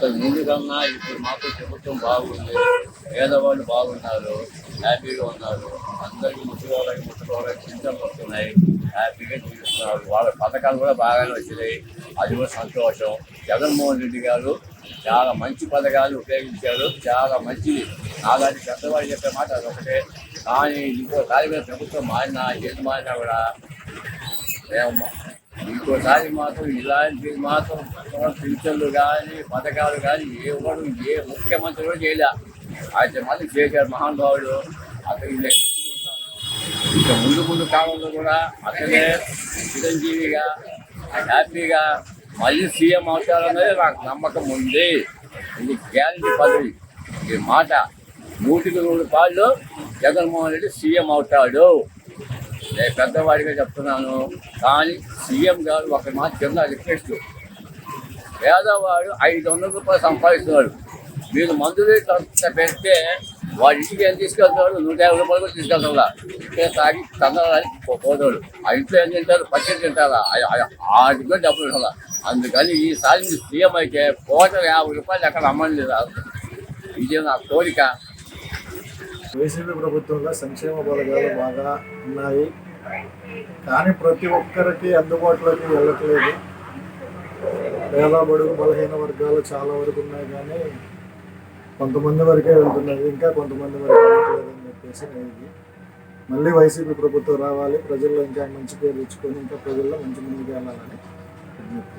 అంత ముందు కన్నా ఇప్పుడు మాకు ప్రభుత్వం బాగుంది పేదవాళ్ళు బాగున్నారు హ్యాపీగా ఉన్నారు. అందరికీ ముట్టుకోవాలని ముట్టుకోవాలని చింతలు వస్తున్నాయి. హ్యాపీగా జీవిస్తున్నారు. వాళ్ళ పథకాలు కూడా బాగానే వచ్చినాయి. అది కూడా సంతోషం. జగన్మోహన్ రెడ్డి గారు చాలా మంచి పథకాలు ఉపయోగించారు. చాలా మంచిది. నాలాంటి పెద్దవాళ్ళు చెప్పే మాట అదొకటే కానీ ఇంకో కార్యక్రమ ప్రభుత్వం మారినా ఏది మారినా కూడా మేము ఇంకోసారి మాత్రం ఇలాంటివి మాత్రం పింఛన్లు కానీ పథకాలు కానీ ఏ ఎవరు ఏ ముఖ్యమంత్రి కూడా చేయలే. అయితే మళ్ళీ చేశారు మహానుభావుడు. అతను నేను ఇక ముందు ముందు కాలంలో కూడా అతనే చిరంజీవిగా హ్యాపీగా మళ్ళీ సీఎం అవుతారనేది నాకు నమ్మకం ఉంది. ఇది గ్యారంటీ పదవి. ఈ మాట నూటికి నూరు పాళ్ళు జగన్మోహన్ రెడ్డి సీఎం అవుతాడు. నేను పెద్దవాడిగా చెప్తున్నాను కానీ సీఎం గారు ఒక మాట కింద రిక్వెస్ట్. పేదవాడు ఐదు వందల రూపాయలు సంపాదిస్తున్నాడు. మీరు మందులు రేట్లు పెడితే వాడి ఇంటికి ఏం తీసుకెళ్తున్నాడు నూట యాభై రూపాయలు కూడా తీసుకెళ్తాడా ఇక్కడ తాగి తందడానికి పోతాడు. ఆ ఇంట్లో ఏం తింటారు? పచ్చడి తింటారా? ఆటి కూడా డబ్బులు ఉండాలి? అందుకని ఈసారి మీరు సీఎం అయితే కోట యాభై రూపాయలు ఎక్కడ అమ్మని రాదు ఇది నా కోరిక. వైసీపీ ప్రభుత్వంలో సంక్షేమ పథకాలు బాగా ఉన్నాయి. కానీ ప్రతి ఒక్కరికి అందుబాటులోకి వెళ్ళట్లేదు. పేద బడుగు బలహీన వర్గాలు చాలా వరకు ఉన్నాయి కానీ కొంతమంది వరకే వెళ్తున్నది. ఇంకా కొంతమంది వరకు వెళ్ళట్లేదు అని చెప్పేసి నేను ఇది మళ్ళీ వైసీపీ ప్రభుత్వం రావాలి. ప్రజల్లో ఇంకా మంచి పేరు తెచ్చుకొని ఇంకా ప్రజల్లో మంచి ముందుకు వెళ్ళాలని విజ్ఞప్తి